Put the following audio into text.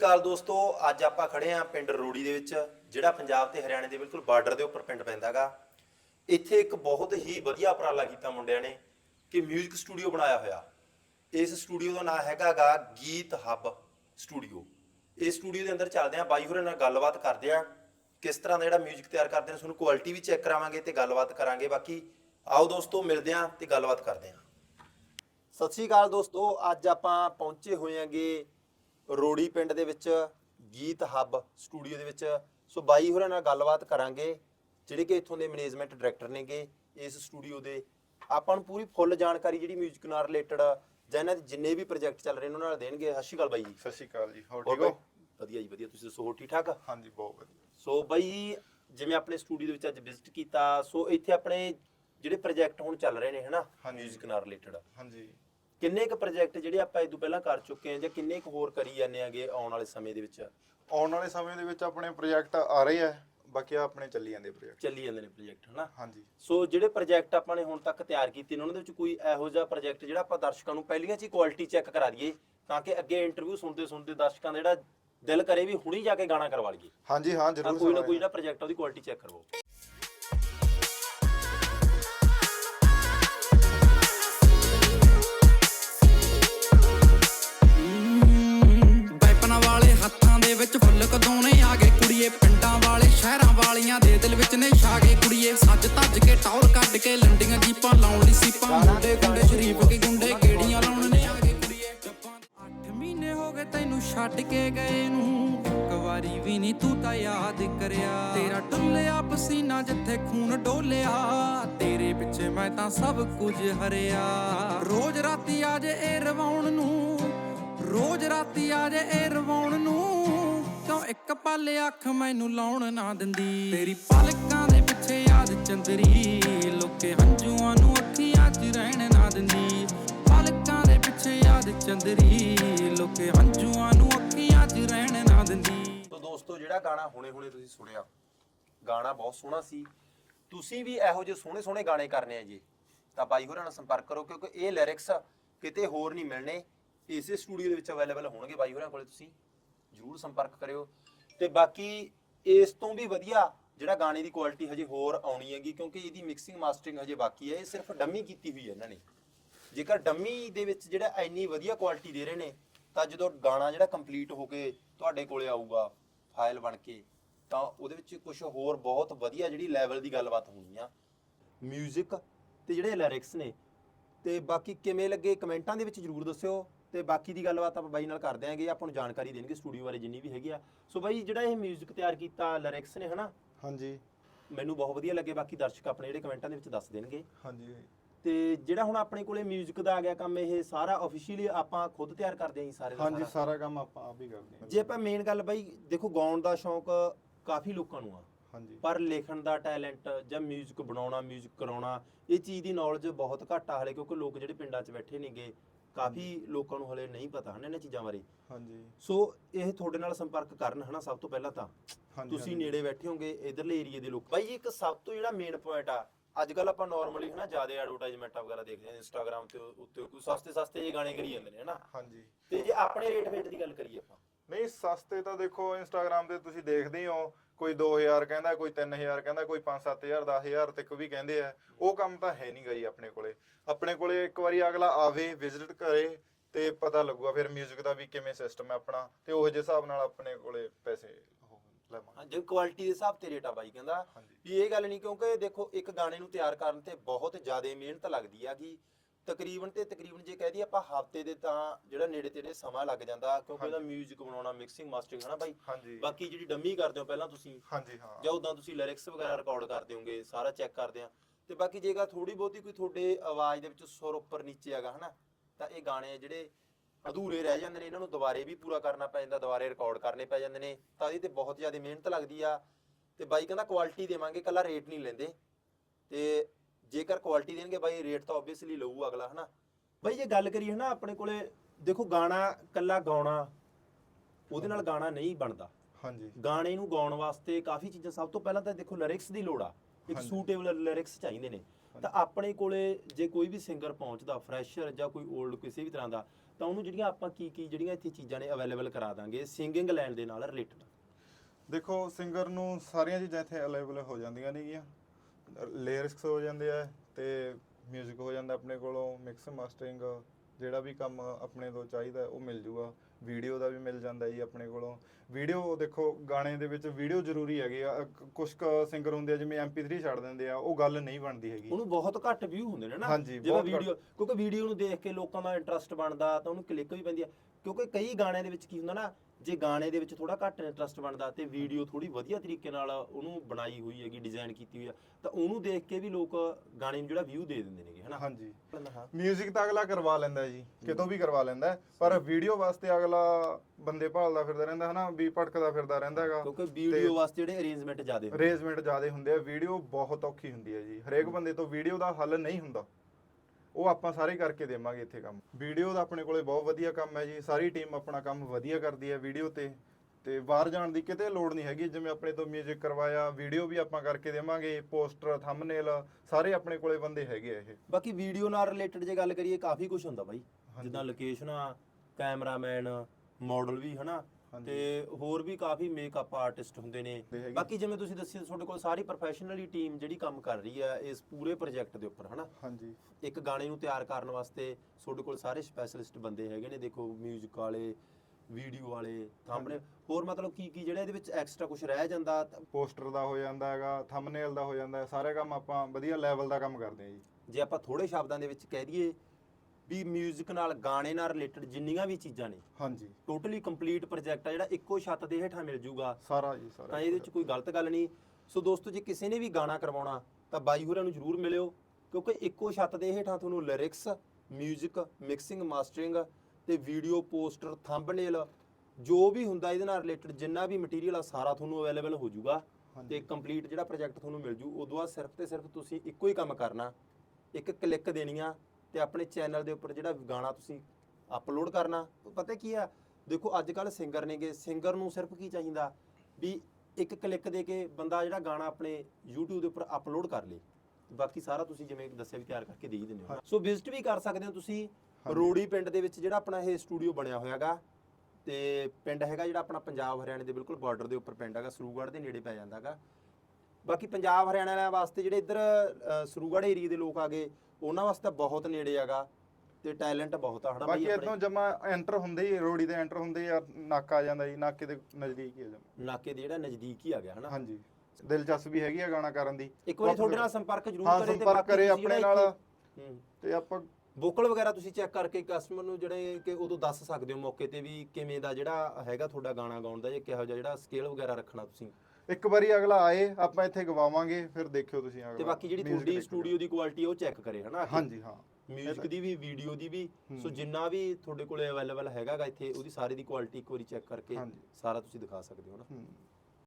ਅਕਾਲ ਦੋਸਤੋ ਅੱਜ ਆਪਾਂ ਖੜੇ ਆਂ ਪਿੰਡ ਰੋੜੀ ਦੇ ਵਿੱਚ ਜਿਹੜਾ ਪੰਜਾਬ ਤੇ ਹਰਿਆਣੇ ਦੇ ਬਿਲਕੁਲ ਬਾਰਡਰ ਦੇ ਉੱਪਰ ਪਿੰਡ ਪੈਂਦਾਗਾ ਇੱਥੇ ਇੱਕ ਬਹੁਤ ਹੀ ਵਧੀਆ ਉਪਰਾਲਾ ਕੀਤਾ ਮੁੰਡਿਆਂ ਨੇ ਕਿ 뮤직 ਸਟੂਡੀਓ ਬਣਾਇਆ ਹੋਇਆ ਇਸ ਸਟੂਡੀਓ ਦਾ ਨਾਮ ਹੈਗਾਗਾ ਗੀਤ ਹੱਬ ਸਟੂਡੀਓ ਇਸ ਸਟੂਡੀਓ ਦੇ ਅੰਦਰ ਚੱਲਦੇ ਆਂ ਬਾਈ ਹੋਰਾਂ ਨਾਲ ਗੱਲਬਾਤ ਕਰਦੇ ਆਂ ਕਿਸ ਤਰ੍ਹਾਂ ਦਾ ਜਿਹੜਾ 뮤직 ਤਿਆਰ ਕਰਦੇ ਨੇ ਤੁਹਾਨੂੰ ਕੁਆਲਿਟੀ ਵੀ ਚੈੱਕ ਕਰਾਵਾਂਗੇ ਤੇ ਗੱਲਬਾਤ ਕਰਾਂਗੇ ਬਾਕੀ ਆਓ ਦੋਸਤੋ ਮਿਲਦੇ ਆਂ ਤੇ ਗੱਲਬਾਤ ਕਰਦੇ ਆਂ ਸਤਿ ਸ਼੍ਰੀ ਅਕਾਲ ਦੋਸਤੋ ਅੱਜ ਆਪਾਂ ਪਹੁੰਚੇ ਹੋਏ ਆਂਗੇ ਰੋੜੀ ਪਿੰਡ ਦੇ ਵਿੱਚ ਗੀਤ ਹੱਬ ਸਟੂਡੀਓ ਦੇ ਵਿੱਚ ਸੋ ਬਾਈ ਹੋਰਾਂ ਨਾਲ ਗੱਲਬਾਤ ਕਰਾਂਗੇ ਜਿਹੜੇ ਕਿ ਇੱਥੋਂ ਦੇ ਮੈਨੇਜਮੈਂਟ ਡਾਇਰੈਕਟਰ ਨੇਗੇ ਇਸ ਸਟੂਡੀਓ ਦੇ ਆਪਾਂ ਨੂੰ ਪੂਰੀ ਫੁੱਲ ਜਾਣਕਾਰੀ ਜਿਹੜੀ 뮤직 ਨਾਲ ਰਿਲੇਟਡ ਜਾਂ ਇਹਨਾਂ ਦੇ ਜਿੰਨੇ ਵੀ ਪ੍ਰੋਜੈਕਟ ਚੱਲ ਰਹੇ ਨੇ ਉਹਨਾਂ ਨਾਲ ਦੇਣਗੇ ਸਤਿ ਸ਼੍ਰੀ ਅਕਾਲ ਬਾਈ ਜੀ ਸਤਿ ਸ਼੍ਰੀ ਅਕਾਲ ਜੀ ਹੋਰ ਹੋਰ ਠੀਕ ਬਾਈ? ਹੋ ਵਧੀਆ ਜੀ ਵਧੀਆ ਤੁਸੀਂ ਦੱਸੋ ਹੋਰ ਠੀਕ ਠਾਕ ਹਾਂਜੀ ਬਹੁਤ ਵਧੀਆ ਸੋ ਬਾਈ ਜਿਵੇਂ ਆਪਣੇ ਸਟੂਡੀਓ ਦੇ ਵਿੱਚ ਅੱਜ ਵਿਜ਼ਿਟ ਕੀਤਾ ਸੋ ਇੱਥੇ ਆਪਣੇ ਜਿਹੜੇ ਪ੍ਰੋਜੈਕਟ ਹੁਣ ਚੱਲ ਰਹੇ ਨੇ ਹਨਾ ਹਾਂਜੀ। 뮤직 ਨਾਲ ਰਿਲੇਟਡ ਹਾਂਜੀ ਕਿੰਨੇ ਕੁ ਪ੍ਰੋਜੈਕਟ ਜਿਹੜੇ ਆਪਾਂ ਇਹ ਤੋਂ ਪਹਿਲਾਂ ਕਰ ਚੁੱਕੇ ਹਾਂ ਜਾਂ ਕਿੰਨੇ ਕੁ ਹੋਰ ਕਰੀ ਜਾਂਦੇ ਆਗੇ ਆਉਣ ਵਾਲੇ ਸਮੇਂ ਦੇ ਵਿੱਚ? ਆਉਣ ਵਾਲੇ ਸਮੇਂ ਦੇ ਵਿੱਚ ਆਪਣੇ ਪ੍ਰੋਜੈਕਟ ਆ ਰਹੇ ਆ ਬਾਕੀ ਆ ਆਪਣੇ ਚੱਲੀ ਜਾਂਦੇ ਪ੍ਰੋਜੈਕਟ ਚੱਲੀ ਜਾਂਦੇ ਨੇ ਪ੍ਰੋਜੈਕਟ ਹਨਾ? ਹਾਂਜੀ। ਸੋ ਜਿਹੜੇ ਪ੍ਰੋਜੈਕਟ ਆਪਾਂ ਨੇ ਹੁਣ ਤੱਕ ਤਿਆਰ ਕੀਤੇ ਨੇ ਉਹਨਾਂ ਦੇ ਵਿੱਚ ਕੋਈ ਇਹੋ ਜਿਹਾ ਪ੍ਰੋਜੈਕਟ ਜਿਹੜਾ ਆਪਾਂ ਦਰਸ਼ਕਾਂ ਨੂੰ ਪਹਿਲੀਆਂ ਚ ਹੀ ਕੁਆਲਿਟੀ ਚੈੱਕ ਕਰਾ ਦਈਏ ਤਾਂ ਕਿ ਅੱਗੇ ਇੰਟਰਵਿਊ ਸੁਣਦੇ ਸੁਣਦੇ ਦਰਸ਼ਕਾਂ ਦਾ ਜਿਹੜਾ ਦਿਲ ਕਰੇ ਵੀ ਹੁਣੀ ਜਾ ਕੇ ਗਾਣਾ ਕਰਵਾ ਲਈਏ। ਹਾਂਜੀ ਹਾਂ ਜ਼ਰੂਰ ਕੋਈ ਨਾ। ਕੋਈ ਜਿਹੜਾ ਪ੍ਰੋਜੈਕਟ ਉਹਦੀ ਕੁਆਲਿਟੀ ਚੈੱਕ ਕਰਵਾਓ। ਦਿਲ ਵਿੱਚ ਨੇ ਛਾ ਗਏ ਕੁੜੀਏ। ਸੱਜ ਧੱਜ ਕੇ ਟੌਰ ਕੱਢ ਕੇ ਲੰਡੀਆਂ ਜੀਪਾਂ ਲਾਉਣ ਲਈ ਸੀਪਾਂ। ਮੁੰਡੇ ਗੁੰਡੇ ਸ਼ਰੀਫ ਕੇ ਗੁੰਡੇ ਗੇੜੀਆਂ ਲਾਉਣ ਨੇ ਆ ਗਏ ਕੁੜੀਏ। 8 ਮਹੀਨੇ ਹੋ ਗਏ ਤੈਨੂੰ ਛੱਡ ਕੇ ਗਏ ਨੂੰ। ਇੱਕ ਵਾਰੀ ਵੀ ਨਹੀਂ ਤੂੰ ਤਾਂ ਯਾਦ ਕਰਿਆ। ਤੇਰਾ ਡੁੱਲਿਆ ਪਸੀਨਾ ਜਿੱਥੇ ਖੂਨ ਡੋਲਿਆ। ਤੇਰੇ ਪਿੱਛੇ ਮੈਂ ਤਾਂ ਸਭ ਕੁਝ ਹਰਿਆ। ਰੋਜ਼ ਰਾਤੀ ਆ ਜੇ ਇਹ ਰਵਾਉਣ ਨੂੰ। ਰੋਜ਼ ਰਾਤੀ ਆ ਜੇ ਇਹ ਰਵਾਉਣ ਨੂੰ। ਇੱਕ ਪਲ ਅੱਖ ਮੈਨੂੰ ਲਾਉਣ ਨਾ ਦਿੰਦੀ। ਤੇਰੀ ਪਲਕਾਂ ਦੇ ਪਿੱਛੇ ਯਾਦ ਚੰਦਰੀ। ਲੋਕੇ ਹੰਝੂਆਂ ਨੂੰ ਅੱਖੀਆਂ 'ਚ ਰਹਿਣ ਨਾ ਦਿੰਦੀ। ਪਲਕਾਂ ਦੇ ਪਿੱਛੇ ਯਾਦ ਚੰਦਰੀ। ਲੋਕੇ ਹੰਝੂਆਂ ਨੂੰ ਅੱਖੀਆਂ 'ਚ ਰਹਿਣ ਨਾ ਦਿੰਦੀ। ਸੋ ਦੋਸਤੋ, ਜਿਹੜਾ ਗਾਣਾ ਹੁਣੇ-ਹੁਣੇ ਤੁਸੀਂ ਸੁਣਿਆ, ਗਾਣਾ ਬਹੁਤ ਸੋਹਣਾ ਸੀ। ਤੁਸੀਂ ਵੀ ਇਹੋ ਜਿਹੇ ਸੋਹਣੇ-ਸੋਹਣੇ ਗਾਣੇ ਕਰਨੇ ਆ ਜੀ। ਤਾਂ ਬਾਈ ਹੋਰਾਂ ਨਾਲ ਸੰਪਰਕ ਕਰੋ, ਕਿਉਂਕਿ ਇਹ ਲਿਰਿਕਸ ਕਿਤੇ ਹੋਰ ਨਹੀਂ ਮਿਲਣੇ। ਇਸੇ ਸਟੂਡੀਓ ਦੇ ਵਿੱਚ ਅਵੇਲੇਬਲ ਹੋਣਗੇ ਬਾਈ ਹੋਰਾਂ ਕੋਲੇ ਤੁਸੀਂ। ਜਰੂਰ ਸੰਪਰਕ ਕਰਿਓ। ਤੇ ਬਾਕੀ ਇਸ ਤੋਂ ਵੀ ਵਧੀਆ ਜਿਹੜਾ ਗਾਣੇ ਦੀ ਕੁਆਲਿਟੀ ਹਜੇ ਹੋਰ ਆਉਣੀ ਹੈਗੀ, ਕਿਉਂਕਿ ਇਹਦੀ ਮਿਕਸਿੰਗ ਮਾਸਟਰਿੰਗ ਹਜੇ ਬਾਕੀ ਹੈ, ਇਹ ਸਿਰਫ ਡੰਮੀ ਕੀਤੀ ਹੋਈ ਹੈ ਇਹਨਾਂ ਨੇ। ਜੇਕਰ ਡੰਮੀ ਦੇ ਵਿੱਚ ਜਿਹੜਾ ਇੰਨੀ ਵਧੀਆ ਕੁਆਲਿਟੀ ਦੇ ਰਹੇ ਨੇ, ਤਾਂ ਜਦੋਂ ਗਾਣਾ ਜਿਹੜਾ ਕੰਪਲੀਟ ਹੋ ਕੇ ਤੁਹਾਡੇ ਕੋਲੇ ਆਊਗਾ ਫਾਈਲ ਬਣ ਕੇ, ਤਾਂ ਉਹਦੇ ਵਿੱਚ ਕੁਝ ਹੋਰ ਬਹੁਤ ਵਧੀਆ ਜਿਹੜੀ ਲੈਵਲ ਦੀ ਗੱਲਬਾਤ ਹੋਣੀ ਆ। 뮤직 ਤੇ ਜਿਹੜੇ ਲਿਰਿਕਸ ਨੇ, ਤੇ ਬਾਕੀ ਕਿਵੇਂ ਲੱਗੇ, ਕਮੈਂਟਾਂ ਦੇ ਵਿੱਚ ਜਰੂਰ ਦੱਸਿਓ। ਤੇ ਬਾਕੀ ਦੀ ਗੱਲਬਾਤ ਆਪਾਂ ਬਾਈ ਨਾਲ ਕਰ ਦਿਆਂਗੇ ਆਪਾਂ ਨੂੰ ਜਾਣਕਾਰੀ ਦੇਣਗੇ ਸਟੂਡੀਓ ਬਾਰੇ ਜਿੰਨੀ ਵੀ ਹੈਗੀ ਆ ਸੋ ਬਾਈ ਜਿਹੜਾ ਇਹ 뮤직 ਤਿਆਰ ਕੀਤਾ ਲਿਰਿਕਸ ਨੇ ਹਨਾ ਹਾਂਜੀ ਮੈਨੂੰ ਬਹੁਤ ਵਧੀਆ ਲੱਗੇ ਬਾਕੀ ਦਰਸ਼ਕ ਆਪਣੇ ਜਿਹੜੇ ਕਮੈਂਟਾਂ ਦੇ ਵਿੱਚ ਦੱਸ ਦੇਣਗੇ ਹਾਂਜੀ ਤੇ ਜਿਹੜਾ ਹੁਣ ਆਪਣੇ ਕੋਲੇ 뮤직 ਦਾ ਆ ਗਿਆ ਕੰਮ ਇਹ ਸਾਰਾ ਅਫੀਸ਼ੀਅਲੀ ਆਪਾਂ ਖੁਦ ਤਿਆਰ ਕਰਦੇ ਆਂ ਜੀ ਸਾਰੇ ਦਾ ਹਾਂਜੀ ਸਾਰਾ। ਸਾਰਾ ਕੰਮ ਆਪਾਂ ਆਪ ਹੀ ਕਰਦੇ ਹਾਂ ਜੇ ਆਪਾਂ ਮੇਨ ਗੱਲ ਬਈ ਦੇਖੋ ਗਾਉਣ ਦਾ ਸ਼ੌਂਕ ਕਾਫੀ ਲੋਕਾਂ ਨੂੰ ਆ ਹਾਂਜੀ ਪਰ ਲਿਖਣ ਦਾ ਟੈਲੈਂਟ ਜਾਂ 뮤직 ਬਣਾਉਣਾ 뮤직 ਕਰਾਉਣਾ ਇਹ ਚੀਜ਼ ਦੀ ਨੌਲੇਜ ਬਹੁਤ ਘੱਟ ਆ ਹਲੇ ਕਿਉਂਕਿ ਲੋਕ ਜਿਹੜੇ ਪਿੰਡਾਂ 'ਚ ਬੈਠੇ ਨੇਗੇ ਕਾਫੀ ਲੋਕਾਂ ਨੂੰ ਹਲੇ ਨਹੀਂ ਪਤਾ ਹਨ ਇਹਨਾਂ ਚੀਜ਼ਾਂ ਬਾਰੇ। ਹਾਂਜੀ। ਸੋ ਇਹ ਤੁਹਾਡੇ ਨਾਲ ਸੰਪਰਕ ਕਰਨ ਹਨਾ ਸਭ ਤੋਂ ਪਹਿਲਾਂ ਤਾਂ। ਹਾਂਜੀ ਤੁਸੀਂ ਹਾਂਜੀ। ਨੇੜੇ ਬੈਠੇ ਹੋਗੇ ਇਧਰਲੇ ਏਰੀਏ ਦੇ ਲੋਕ। ਬਾਈ ਜੀ ਇੱਕ ਸਭ ਤੋਂ ਜਿਹੜਾ ਮੇਨ ਪੁਆਇੰਟ ਆ ਅੱਜ ਕੱਲ ਆਪਾਂ ਨਾਰਮਲੀ ਹਨਾ ਜ਼ਿਆਦਾ ਐਡਵਰਟਾਈਜ਼ਮੈਂਟਾਂ ਵਗੈਰਾ ਦੇਖਦੇ ਹਾਂ ਇੰਸਟਾਗ੍ਰam ਤੇ ਉੱਤੇ ਕੋਈ ਸਸਤੇ ਸਸਤੇ ਜਿਹੇ ਗਾਣੇ ਕਰੀ ਜਾਂਦੇ ਨੇ ਹਨਾ। ਹਾਂਜੀ। ਤੇ ਜੇ ਆਪਣੇ ਰੇਟ ਵੇਟ ਦੀ ਗੱਲ ਕਰੀਏ ਆਪਾਂ। ਨਹੀਂ ਸਸਤੇ ਤਾਂ ਦੇਖੋ ਇੰਸਟਾਗ੍ਰam ਤੇ ਤੁਸੀਂ ਦੇਖਦੇ ਹੀ ਹੋ ਕੋਈ 2000 ਕਹਿੰਦਾ ਕੋਈ 3000 ਕਹਿੰਦਾ ਕੋਈ 5-7000 10000 ਤੱਕ ਵੀ ਕਹਿੰਦੇ ਆ। ਉਹ ਕੰਮ ਤਾਂ ਹੈ ਨਹੀਂ ਗਈ ਆਪਣੇ ਕੋਲੇ। ਆਪਣੇ ਕੋਲੇ ਇੱਕ ਵਾਰੀ ਅਗਲਾ ਆਵੇ ਵਿਜ਼ਿਟ ਕਰੇ ਤੇ ਪਤਾ ਲੱਗੂਗਾ ਫਿਰ 뮤직 ਦਾ ਵੀ ਕਿਵੇਂ ਸਿਸਟਮ ਹੈ ਆਪਣਾ ਤੇ ਉਹ ਜਿਹੇ ਹਿਸਾਬ ਨਾਲ ਆਪਣੇ ਕੋਲੇ ਪੈਸੇ ਹਾਂ ਜੇ ਕੁਆਲਿਟੀ ਦੇ ਹਿਸਾਬ ਤੇ ਰੇਟ ਆ ਬਾਈ ਕਹਿੰਦਾ। ਵੀ ਇਹ ਗੱਲ ਨਹੀਂ ਕਿਉਂਕਿ ਦੇਖੋ ਇੱਕ ਗਾਣੇ ਨੂੰ ਤਿਆਰ ਕਰਨ ਤੇ ਬਹੁਤ ਜ਼ਿਆਦਾ ਮਿਹਨਤ ਲੱਗਦੀ ਆ ਕਿ ਤਕਰੀਬਨ ਤੇ ਤਕਰੀਬਨ ਜੇ ਕਹਿ ਦਈਏ ਆਪਾਂ ਹਫ਼ਤੇ ਦੇ ਤਾਂ ਜਿਹੜਾ ਨੇੜੇ ਤੇੜੇ ਸਮਾਂ ਲੱਗ ਜਾਂਦਾ ਕਿਉਂਕਿ ਉਹਦਾ 뮤직 ਬਣਾਉਣਾ ਮਿਕਸਿੰਗ ਮਾਸਟਰਿੰਗ ਹਨਾ ਬਾਈ? ਹਾਂਜੀ। ਬਾਕੀ ਜਿਹੜੀ ਡੰਮੀ ਕਰਦੇ ਹੋ ਪਹਿਲਾਂ ਤੁਸੀਂ ਹਾਂਜੀ ਹਾਂ। ਜਾਂ ਉਦਾਂ ਤੁਸੀਂ ਲਿਰਿਕਸ ਵਗੈਰਾ ਰਿਕਾਰਡ ਕਰਦੇ ਹੋਗੇ ਸਾਰਾ ਚੈੱਕ ਕਰਦੇ ਆ। ਤੇ ਬਾਕੀ ਜੇਗਾ ਥੋੜੀ ਬਹੁਤੀ ਕੋਈ ਤੁਹਾਡੇ ਆਵਾਜ਼ ਦੇ ਵਿੱਚ ਸੁਰ ਉੱਪਰ ਨੀਚੇ ਹੈਗਾ ਹਨਾ ਤਾਂ ਇਹ ਗਾਣੇ ਜਿਹੜੇ ਅਧੂਰੇ ਰਹਿ ਜਾਂਦੇ ਨੇ ਇਹਨਾਂ ਨੂੰ ਦੁਬਾਰੇ ਵੀ ਪੂਰਾ ਕਰਨਾ ਪੈ ਜਾਂਦਾ ਦੁਬਾਰੇ ਰਿਕਾਰਡ ਕਰਨੇ ਪੈ ਜਾਂਦੇ ਨੇ ਤਾਂ ਇਹਦੇ ਤੇ ਬਹੁਤ ਜ਼ਿਆਦਾ ਮਿਹਨਤ ਲੱਗਦੀ ਆ। ਤੇ ਬਾਈ ਕਹਿੰਦਾ ਕੁਆਲਿਟੀ ਦੇਵਾਂਗੇ ਕੱਲਾ ਰੇਟ ਨਹੀਂ ਲੈਂਦੇ। ਤੇ ਜੇਕਰ ਕੁਆਲਿਟੀ ਦੇਣਗੇ ਬਾਈ ਰੇਟ ਤਾਂ ਆਬਵੀਅਸਲੀ ਲਊ ਅਗਲਾ ਹਨਾ। ਬਾਈ ਜੇ ਗੱਲ ਕਰੀਏ ਹਨਾ ਆਪਣੇ ਕੋਲੇ ਦੇਖੋ ਗਾਣਾ ਕੱਲਾ ਗਾਉਣਾ ਉਹਦੇ ਨਾਲ ਗਾਣਾ ਨਹੀਂ ਬਣਦਾ। ਹਾਂਜੀ। ਗਾਣੇ ਨੂੰ ਗਾਉਣ ਵਾਸਤੇ ਕਾਫੀ ਚੀਜ਼ਾਂ ਸਭ ਤੋਂ ਪਹਿਲਾਂ ਤਾਂ ਦੇਖੋ ਲਿਰਿਕਸ ਦੀ ਲੋੜ ਆ। ਇੱਕ। ਸੂਟੇਬਲ ਲਿਰਿਕਸ ਚਾਹੀਦੇ ਨੇ। ਤਾਂ ਆਪਣੇ ਕੋਲੇ ਜੇ ਕੋਈ ਵੀ ਸਿੰਗਰ ਪਹੁੰਚਦਾ ਫਰੈਸ਼ਰ ਜਾਂ ਕੋਈ 올ਡ ਕਿਸੇ ਵੀ ਤਰ੍ਹਾਂ ਦਾ ਤਾਂ ਉਹਨੂੰ ਜਿਹੜੀਆਂ ਆਪਾਂ ਕੀ ਕੀ ਜਿਹੜੀਆਂ ਇੱਥੇ ਚੀਜ਼ਾਂ ਨੇ ਅਵੇਲੇਬਲ ਕਰਾ ਦਾਂਗੇ ਸਿੰਗਿੰਗ ਲੈਣ ਦੇ ਨਾਲ ਰਿਲੇਟਡ ਦੇਖੋ ਸਿੰਗਰ ਨੂੰ ਸਾਰੀਆਂ ਚੀਜ਼ਾਂ ਇੱਥੇ ਅਵੇਲੇਬਲ ਹੋ ਜਾਂਦੀਆਂ ਨੇਗੀਆਂ। ਲਿਰਿਕਸ ਹੋ ਜਾਂਦੇ ਆ ਤੇ 뮤직 ਹੋ ਜਾਂਦਾ ਆਪਣੇ ਕੋਲੋਂ ਮਿਕਸ ਮਾਸਟਰਿੰਗ ਜਿਹੜਾ ਵੀ ਕੰਮ ਆਪਣੇ ਤੋਂ ਚਾਹੀਦਾ ਉਹ ਮਿਲ ਜੂਗਾ। ਵੀਡੀਓ ਦਾ ਵੀ ਮਿਲ ਜਾਂਦਾ ਜੀ ਆਪਣੇ ਕੋਲੋਂ। ਵੀਡੀਓ ਦੇਖੋ ਗਾਣੇ ਦੇ ਵਿੱਚ ਵੀਡੀਓ ਜ਼ਰੂਰੀ ਹੈਗੀ ਆ। ਕੁਝ ਸਿੰਗਰ ਹੁੰਦੇ ਆ ਜਿਵੇਂ MP3 ਛੱਡ ਦਿੰਦੇ ਆ ਉਹ ਗੱਲ ਨਹੀਂ ਬਣਦੀ ਹੈਗੀ। ਉਹਨੂੰ ਬਹੁਤ ਘੱਟ ਵਿਊ ਹੁੰਦੇ ਨੇ ਨਾ। ਹਾਂਜੀ, ਜਿਵੇਂ ਬਹੁਤ ਘੱਟ। ਵੀਡੀਓ ਕਿਉਂਕਿ ਵੀਡੀਓ ਨੂੰ ਦੇਖ ਕੇ ਲੋਕਾਂ ਦਾ ਇੰਟਰਸਟ ਬਣਦਾ ਤਾਂ ਉਹਨੂੰ ਕਲਿੱਕ ਵੀ ਪੈਂਦੀ ਆ। ਕਿਉਂਕਿ ਕਈ ਗਾਣਿਆਂ ਦੇ ਵਿੱਚ ਕੀ ਹੁੰਦਾ ਨਾ ਜੇ ਗਾਣੇ ਦੇ ਵਿੱਚ ਥੋੜਾ ਘੱਟ ਇੰਟਰਸਟ ਬਣਦਾ ਤੇ ਵੀਡੀਓ ਥੋੜੀ ਵਧੀਆ ਤਰੀਕੇ ਨਾਲ ਉਹਨੂੰ ਬਣਾਈ ਹੋਈ ਹੈਗੀ ਡਿਜ਼ਾਈਨ ਕੀਤੀ ਹੋਈ ਆ ਤਾਂ ਉਹਨੂੰ ਦੇਖ ਕੇ ਵੀ ਲੋਕ ਗਾਣੇ ਨੂੰ ਜਿਹੜਾ ਵਿਊ ਦੇ ਦਿੰਦੇ ਨੇਗੇ ਹਨਾ? ਹਾਂਜੀ। ਹਾਂ। ਮਿਊਜ਼ਿਕ ਤਾਂ ਅਗਲਾ ਕਰਵਾ ਲੈਂਦਾ ਜੀ ਕਿਤੋਂ ਵੀ ਕਰਵਾ ਲੈਂਦਾ ਪਰ ਵੀਡੀਓ ਵਾਸਤੇ ਅਗਲਾ ਬੰਦੇ ਭਾਲਦਾ ਫਿਰਦਾ ਰਹਿੰਦਾ ਹਨਾ? ਵੀ ਭਟਕਦਾ ਫਿਰਦਾ ਰਹਿੰਦਾ ਹੈਗਾ। ਕਿਉਂਕਿ ਵੀਡੀਓ ਵਾਸਤੇ ਜਿਹੜੇ ਅਰੇਂਜਮੈਂਟ ਜ਼ਿਆਦੇ ਹੁੰਦੇ ਅਰੇਂਜਮੈਂਟ ਜ਼ਿਆਦੇ ਹੁੰਦੇ ਆ ਵੀਡੀਓ ਬਹੁਤ ਔਖੀ ਹੁੰਦੀ ਹੈ ਜੀ। ਹਰੇਕ ਬੰਦੇ ਤੋਂ ਵੀਡੀਓ ਦਾ ਹੱਲ ਨਹੀਂ ਹੁੰਦਾ। ਉਹ ਆਪਾਂ ਸਾਰੇ ਕਰਕੇ ਦੇਵਾਂਗੇ ਇੱਥੇ ਕੰਮ। ਵੀਡੀਓ ਦਾ ਆਪਣੇ ਕੋਲੇ ਬਹੁਤ ਵਧੀਆ ਕੰਮ ਹੈ ਜੀ। ਸਾਰੀ ਟੀਮ ਆਪਣਾ ਕੰਮ ਵਧੀਆ ਕਰਦੀ ਹੈ ਵੀਡੀਓ ਤੇ। ਤੇ ਬਾਹਰ ਜਾਣ ਦੀ ਕਿਤੇ ਲੋੜ ਨਹੀਂ ਹੈਗੀ। ਜਿਵੇਂ ਆਪਣੇ ਤੋਂ ਮਿਊਜ਼ਿਕ ਕਰਵਾਇਆ ਵੀਡੀਓ ਵੀ ਆਪਾਂ ਕਰਕੇ ਦੇਵਾਂਗੇ। ਪੋਸਟਰ ਥੰਬਨੇਲ ਸਾਰੇ ਆਪਣੇ ਕੋਲੇ ਬੰਦੇ ਹੈਗੇ ਆ ਇਹ। ਬਾਕੀ ਵੀਡੀਓ ਨਾਲ ਰਿਲੇਟਡ ਜੇ ਗੱਲ ਕਰੀਏ ਕਾਫੀ ਕੁਝ ਹੁੰਦਾ ਬਾਈ। ਜਿੱਦਾਂ ਲੋਕੇਸ਼ਨਾਂ ਕੈਮਰਾਮੈਨ ਮਾਡਲ ਵੀ ਹਨਾ। ਤੇ ਹੋਰ ਵੀ ਕਾਫੀ ਮੇਕਅਪ ਆਰਟਿਸਟ ਹੁੰਦੇ ਨੇ। ਬਾਕੀ ਜਿਵੇਂ ਤੁਸੀਂ ਦੱਸਿਆ ਤੁਹਾਡੇ ਕੋਲ ਸਾਰੀ ਪ੍ਰੋਫੈਸ਼ਨਲੀ ਟੀਮ ਜਿਹੜੀ ਕੰਮ ਕਰ ਰਹੀ ਹੈ ਇਸ ਪੂਰੇ ਪ੍ਰੋਜੈਕਟ ਦੇ ਉੱਪਰ ਹਨਾ? ਹਾਂਜੀ। ਇੱਕ ਗਾਣੇ ਨੂੰ ਤਿਆਰ ਕਰਨ ਵਾਸਤੇ ਤੁਹਾਡੇ ਕੋਲ ਸਾਰੇ ਸਪੈਸ਼ਲਿਸਟ ਬੰਦੇ ਹੈਗੇ ਨੇ ਦੇਖੋ 뮤직 ਵਾਲੇ ਵੀਡੀਓ ਵਾਲੇ ਥੰਬਨੇ ਹੋਰ ਮਤਲਬ ਕੀ ਕੀ ਜਿਹੜਾ ਇਹਦੇ ਵਿੱਚ ਐਕਸਟਰਾ ਕੁਝ ਰਹਿ ਜਾਂਦਾ? ਪੋਸਟਰ ਦਾ ਹੋ ਜਾਂਦਾ ਹੈਗਾ ਥੰਬਨੇਲ ਦਾ ਹੋ ਜਾਂਦਾ ਸਾਰੇ ਕੰਮ ਆਪਾਂ ਵਧੀਆ ਲੈਵਲ ਦਾ ਕੰਮ ਕਰਦੇ ਹਾਂ ਜੀ। ਜੇ ਆਪਾਂ ਥੋੜੇ ਸ਼ਬਦਾਂ ਦੇ ਵਿੱਚ ਕਹਿ ਦਈਏ ਵੀ 뮤직 ਨਾਲ ਗਾਣੇ ਨਾਲ ਰਿਲੇਟਡ ਜਿੰਨੀਆਂ ਵੀ ਚੀਜ਼ਾਂ ਨੇ ਹਾਂਜੀ ਟੋਟਲੀ ਕੰਪਲੀਟ ਪ੍ਰੋਜੈਕਟ ਆ ਜਿਹੜਾ ਇੱਕੋ ਛੱਤ ਦੇ ਹੇਠਾਂ ਮਿਲ ਜੂਗਾ ਸਾਰਾ ਜੀ ਸਾਰਾ ਤਾਂ ਇਹਦੇ ਵਿੱਚ ਕੋਈ ਗਲਤ ਗੱਲ ਨਹੀਂ ਸੋ ਦੋਸਤੋ ਜੇ ਕਿਸੇ ਨੇ ਵੀ ਗਾਣਾ ਕਰਵਾਉਣਾ ਤਾਂ ਬਾਈ ਹੋਰਾਂ ਨੂੰ ਜਰੂਰ ਮਿਲਿਓ ਕਿਉਂਕਿ ਇੱਕੋ ਛੱਤ ਦੇ ਹੇਠਾਂ ਤੁਹਾਨੂੰ ਲਿਰਿਕਸ 뮤직 ਮਿਕਸਿੰਗ ਮਾਸਟਰਿੰਗ ਤੇ ਵੀਡੀਓ ਪੋਸਟਰ ਥੰਬਨੇਲ ਜੋ ਵੀ ਹੁੰਦਾ ਇਹਦੇ ਨਾਲ ਰਿਲੇਟਡ ਜਿੰਨਾ ਵੀ ਮਟੀਰੀਅਲ ਆ ਸਾਰਾ ਤੁਹਾਨੂੰ ਅਵੇਲੇਬਲ ਹੋ ਜਾਊਗਾ ਤੇ ਕੰਪਲੀਟ ਜਿਹੜਾ ਪ੍ਰੋਜੈਕਟ ਤੁਹਾਨੂੰ ਮਿਲ ਜੂ ਉਦੋਂ ਬਾਅਦ ਸਿਰਫ ਤੇ ਸਿਰਫ ਤੁਸੀਂ ਇੱਕੋ ਹੀ ਕੰਮ ਕਰਨਾ ਇੱਕ ਕਲਿੱਕ ਦੇਣੀ ਆ ਤੇ ਆਪਣੇ ਚੈਨਲ ਦੇ ਉੱਪਰ ਜਿਹੜਾ ਗਾਣਾ ਤੁਸੀਂ ਅਪਲੋਡ ਕਰਨਾ ਪਤਾ ਕੀ ਆ? ਦੇਖੋ ਅੱਜ ਕੱਲ ਸਿੰਗਰ ਨੇਗੇ। ਸਿੰਗਰ ਨੂੰ ਸਿਰਫ ਕੀ ਚਾਹੀਦਾ? ਵੀ ਇੱਕ ਕਲਿੱਕ ਦੇ ਕੇ ਬੰਦਾ ਜਿਹੜਾ ਗਾਣਾ ਆਪਣੇ YouTube ਦੇ ਉੱਪਰ ਅਪਲੋਡ ਕਰ ਲੇ। ਬਾਕੀ ਸਾਰਾ ਤੁਸੀਂ ਜਿਵੇਂ ਦੱਸਿਆ ਵੀ ਤਿਆਰ ਕਰਕੇ ਦੇ ਹੀ ਦਿੰਦੇ ਹੋ। ਸੋ ਵਿਜ਼ਿਟ ਵੀ ਕਰ ਸਕਦੇ ਹੋ ਤੁਸੀਂ। ਰੋੜੀ ਪਿੰਡ ਦੇ ਵਿੱਚ ਜਿਹੜਾ ਆਪਣਾ ਇਹ ਸਟੂਡੀਓ ਬਣਿਆ ਹੋਇਆਗਾ ਤੇ ਪਿੰਡ ਹੈਗਾ ਜਿਹੜਾ ਆਪਣਾ ਪੰਜਾਬ ਹਰਿਆਣੇ ਦੇ ਬਿਲਕੁਲ ਬਾਰਡਰ ਦੇ ਉੱਪਰ ਪਿੰਡ ਹੈਗਾ ਸਰੂਗੜ੍ਹ ਦੇ ਨੇੜੇ ਪੈ ਜਾਂਦਾਗਾ ਬਾਕੀ ਪੰਜਾਬ ਹਰਿਆਣਾ ਵਾਲਿਆਂ ਵਾਸਤੇ ਜਿਹੜੇ ਇੱਧਰ ਸਰੂਗੜ੍ਹ ਏਰੀਆ ਦੇ ਲੋਕ ਆਗੇ ਉਹਨਾਂ ਵਾਸਤੇ ਬਹੁਤ ਨੇੜੇ ਹੈਗਾ ਤੇ ਟੈਲੈਂਟ ਬਹੁਤ ਆ ਬਾਕੀ ਬਈ ਇਦੋਂ ਜਮਾ ਐਂਟਰ ਹੁੰਦੇ ਹੀ ਰੋੜੀ ਤੇ ਐਂਟਰ ਹੁੰਦੇ ਯਾਰ ਨਾਕਾ ਆ ਜਾਂਦਾ ਜੀ ਨਾਕੇ ਦੇ ਨਜ਼ਦੀਕ ਹੀ ਆ ਜਮਾ। ਨਾਕੇ ਦੇ ਜਿਹੜਾ ਨਜ਼ਦੀਕ ਹੀ ਆ ਗਿਆ ਹਨਾ। ਹਾਂਜੀ। ਦਿਲਚਸਪੀ ਹੈਗੀ ਆ ਗਾਣਾ ਕਰਨ ਦੀ। ਇੱਕ ਵਾਰੀ ਤੁਹਾਡੇ ਨਾਲ ਸੰਪਰਕ ਜ਼ਰੂਰ ਹਾਂ ਕਰੇ ਤੇ ਸੰਪਰਕ ਬਾਕੀ ਕਰੇ ਤੁਸੀਂ ਆਪਣੇ ਜਿਹੜਾ ਨਾਲ। ਹੂੰ। ਤੇ ਆਪਾਂ ਵੋਕਲ ਵਗੈਰਾ ਤੁਸੀਂ ਚੈੱਕ ਕਰਕੇ ਕਸਟਮਰ ਨੂੰ ਜਿਹੜੇ ਕਿ ਉਦੋਂ ਦੱਸ ਸਕਦੇ ਹੋ ਮੌਕੇ ਤੇ ਵੀ ਕਿਵੇਂ ਦਾ ਜਿਹੜਾ ਹੈਗਾ ਤੁਹਾਡਾ ਗਾਣਾ ਗਾਉਣ ਦਾ ਜਾਂ ਕਿਹੋ ਜਿਹਾ ਜਿਹੜਾ ਸਕੇਲ ਵਗੈਰਾ ਰੱਖਣਾ ਤੁਸੀਂ। ਇੱਕ ਵਾਰੀ ਅਗਲਾ ਆਏ ਆਪਾਂ ਇੱਥੇ ਗਵਾਵਾਂਗੇ ਫਿਰ ਦੇਖਿਓ ਤੁਸੀਂ ਅਗਲਾ ਤੇ ਬਾਕੀ ਜਿਹੜੀ music ਤੁਹਾਡੀ ਦੇਖਿਓ। ਸਟੂਡੀਓ ਦੀ ਕੁਆਲਿਟੀ ਉਹ ਚੈੱਕ ਕਰੇ ਹਨਾ ਹਾਂਜੀ ਹਾਂ ਮਿਊਜ਼ਿਕ ਦੀ ਵੀ ਵੀਡੀਓ ਦੀ ਵੀ ਸੋ ਜਿੰਨਾ ਵੀ ਤੁਹਾਡੇ ਕੋਲੇ ਅਵੇਲੇਬਲ ਹੈਗਾਗਾ ਇੱਥੇ ਉਹਦੀ ਸਾਰੀ ਦੀ ਕੁਆਲਿਟੀ ਇੱਕ ਵਾਰੀ ਚੈੱਕ ਕਰਕੇ ਹਾਂਜੀ। ਸਾਰਾ ਤੁਸੀਂ ਦਿਖਾ ਸਕਦੇ ਹੋ ਨਾ ਹੂੰ।